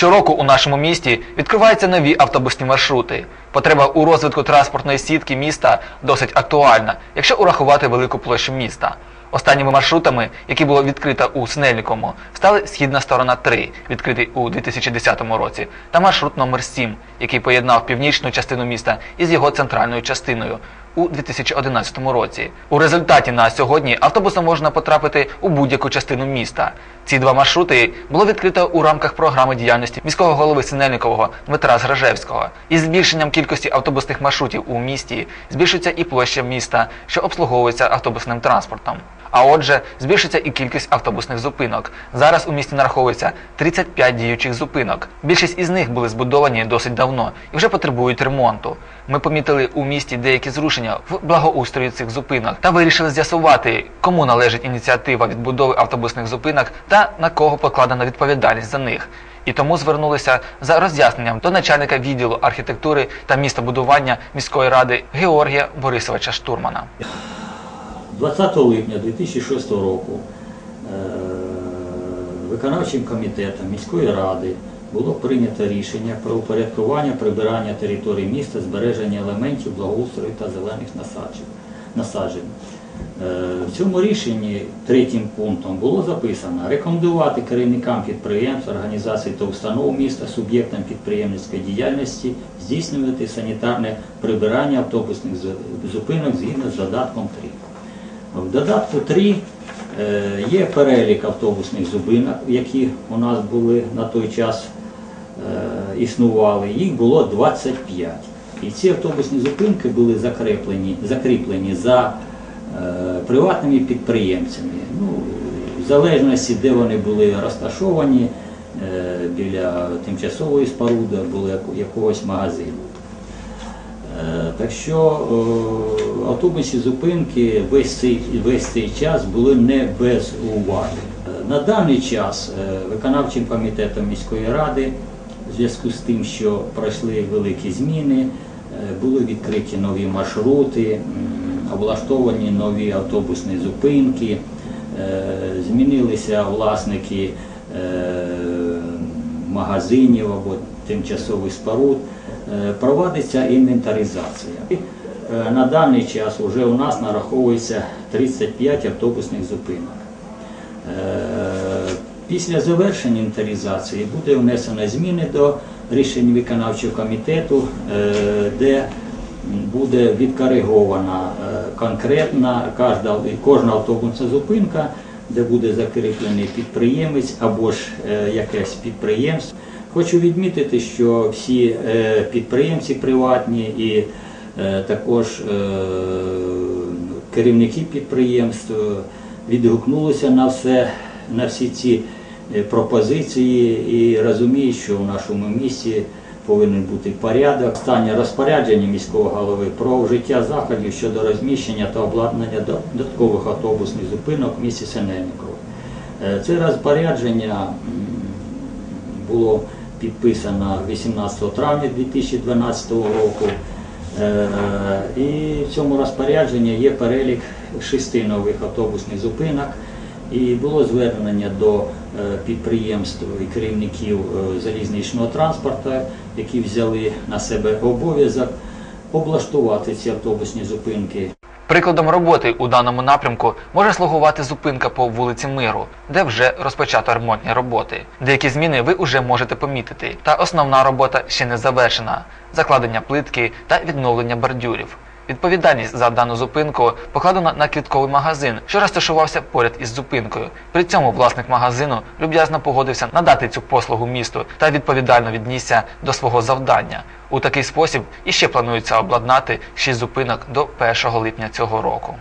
Щороку у нашому місті відкриваються нові автобусні маршрути. Потреба у розвитку транспортної сітки міста досить актуальна, якщо урахувати велику площу міста. Останніми маршрутами, які було відкрито у Снельникому, стали східна сторона 3, відкритий у 2010 році, та маршрут номер 7, який поєднав північну частину міста із його центральною частиною у 2011 році. У результаті на сьогодні автобусом можна потрапити у будь-яку частину міста. Ці два маршрути було відкрито у рамках програми діяльності міського голови Синельникового Дмитра Згражевського. Із збільшенням кількості автобусних маршрутів у місті збільшується і площа міста, що обслуговується автобусним транспортом. А отже, збільшиться і кількість автобусних зупинок. Зараз у місті нараховується 35 діючих зупинок. Більшість із них були збудовані досить давно і вже потребують ремонту. Ми помітили у місті деякі зрушення в благоустрої цих зупинок та вирішили з'ясувати, кому належить ініціатива відбудови автобусних зупинок та на кого покладена відповідальність за них. І тому звернулися за роз'ясненням до начальника відділу архітектури та містобудування міської ради Георгія Борисовича Штурмана. 20 липня 2006 року е, виконавчим комітетом міської ради було прийнято рішення про упорядкування прибирання території міста, збереження елементів благоустрою та зелених насаджень. Е, В цьому рішенні третім пунктом було записано рекомендувати керівникам підприємств, організацій та установ міста, суб'єктам підприємницької діяльності здійснювати санітарне прибирання автобусних зупинок згідно з додатком 3. В додатку 3 е, є перелік автобусних зупинок, які у нас були на той час е, існували. Їх було 25. І ці автобусні зупинки були закріплені, закріплені за е, приватними підприємцями. Ну, в залежності, де вони були розташовані, біля тимчасової споруди, яко- якогось магазину. Е, Так що е, автобусні зупинки весь цей, весь цей час були не без уваги. Е, На даний час виконавчим комітетом міської ради, в зв'язку з тим, що пройшли великі зміни, були відкриті нові маршрути, облаштовані нові автобусні зупинки, змінилися власники магазинів або тимчасових споруд, проводиться інвентаризація. Е, На даний час вже у нас нараховується 35 автобусних зупинок. Е, Після завершення інвентаризації буде внесено зміни до рішень виконавчого комітету, е, де буде відкоригована е, конкретна кожна, автобусна зупинка, де буде закріплений підприємець або ж е, якесь підприємство. Хочу відмітити, що всі е, підприємці приватні і е, також е, керівники підприємств відгукнулися на все, на всі ці пропозиції і розуміють, що в нашому місті повинен бути порядок. Останнє розпорядження міського голови про вжиття заходів щодо розміщення та обладнання додаткових автобусних зупинок в місті Синельниково. Це розпорядження було підписано 18 травня 2012 року. Е, І в цьому розпорядженні є перелік шести нових автобусних зупинок. І було звернення до е, підприємств і керівників е, залізничного транспорту, які взяли на себе обов'язок облаштувати ці автобусні зупинки. Прикладом роботи у даному напрямку може слугувати зупинка по вулиці Миру, де вже розпочато ремонтні роботи. Деякі зміни ви вже можете помітити, та основна робота ще не завершена: закладення плитки та відновлення бордюрів. Відповідальність за дану зупинку покладена на квітковий магазин, що розташувався поряд із зупинкою. При цьому власник магазину люб'язно погодився надати цю послугу місту та відповідально віднісся до свого завдання. У такий спосіб іще планується обладнати 6 зупинок до 1 липня цього року.